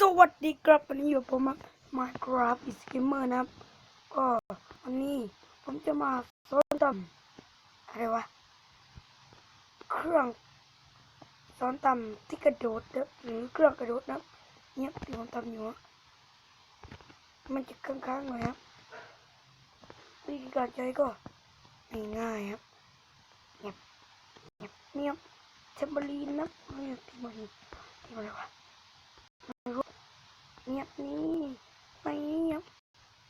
สวัสดีครับวันนี้อยู่ผมมา Minecraft is Gamer นะครับก็วันนี้ผมจะมาสอนทำอะไรวะเครื่องสอนทำที่กระโดดนะหรือเครื่องกระโดดนะเนี่ยที่ผมทำอยู่มันจะค้างๆหน่อยครับวิธีการใช้ก็ง่ายๆครับเงียบเงียบเงียบเทมเบอรีนนะครับเงียบเทมเบอรีนที่อะไรวะ เงียบนี่ไม่เงียบ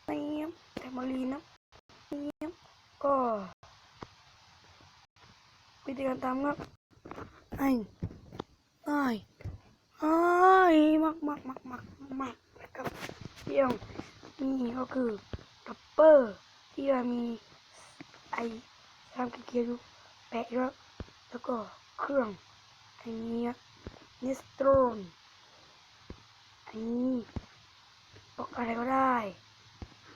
ไม่เงียบแต่มารีนะเงียบก็วิธีการทำครับไอ้ไอ้ไอ้มักมักมักมักมักนะครับเที่ยงนี่ก็คือกัปเปอร์ที่ว่ามีไอ้ทำเกียร์อยู่แปะอยู่ครับแล้วก็เครื่องไอ้เนี้ยนิสโตรน นี้บล็อกอะไรก็ได้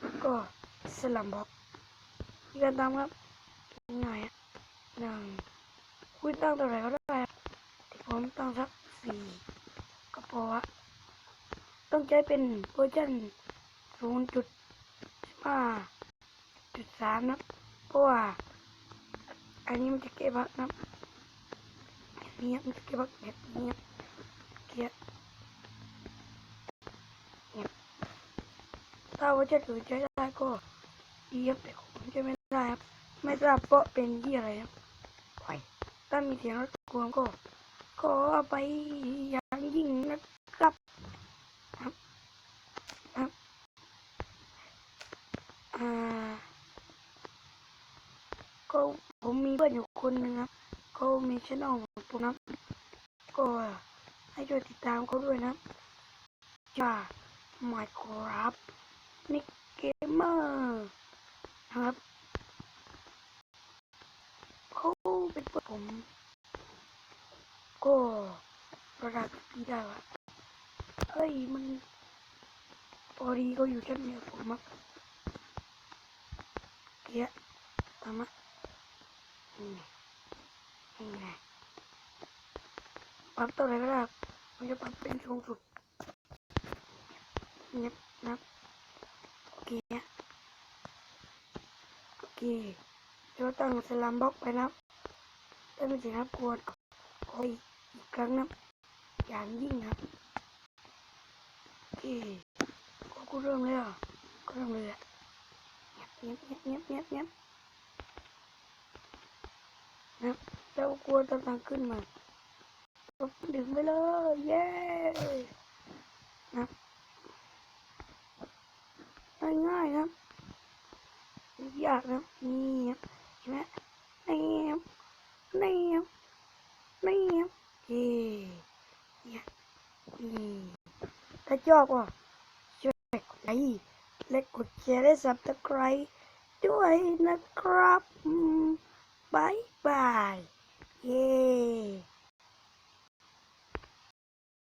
แล้วก็สลัมบล็อกมีการตามครับง่ายหนึ่งคุณตั้งตัวไหนก็ได้อะที่ผมตั้งสักสี่ก็พออะต้องใช้เป็นเวอร์ชันศูนย์จุดห้าจุดสามนะเพราะว่าอันนี้มันจะเก็บบักนะแบบนี้มันจะเก็บบักแบบนี้เก็บ ถ้าว่าจะถือใช้ได้ก็ดีครับแต่ผมใช้ไม่ได้ครับ ไม่ทราบเพราะเป็นที่อะไรครับไปถ้ามีเสียงรถกวนก็ขอไปอย่างยิ่งนะครับครับครับอ่าก็ผมมีเพื่อนอยู่คนหนึ่งครับเขามีช่องของผมนะก็ให้ช่วยติดตามเขาด้วยนะจ้า Minecraft นิกเกมเมอร์นะครับเขาเป็นเพื่อน ผมก็ระดับพี่ได้วะเฮ้ย มันพอดีก็อยู่ชั้นเหนือผมอะเกียร์ตามมานี่นี่ไงปรับตัวไหนก็ได้มันจะปรับเป็นสูงสุดเงียบนะโอเคนะโอเคเดี๋ยวตั้งสลัมบล็อกไปนะ ถ้าไม่เสียงรบกวนขออีกอีกครั้งนะอย่างยิ่งครับโอเคก็กูเริ่มเลยอะก็เริ่มเลยอะเงียบเงียบเงียบเงียบเงียบนะแล้วกลัวตอนขึ้นมาก็ดึงไปเลยเย้นะง่ายๆครับยากนะนี่ครับเห็นไหมนี่ครับ นี่ครับนี่เนี่ยนี่ถ้าชอบก็ช่วยกดไลค์และกดแชร์และสับตะไคร้ด้วยนะครับบายบายเย่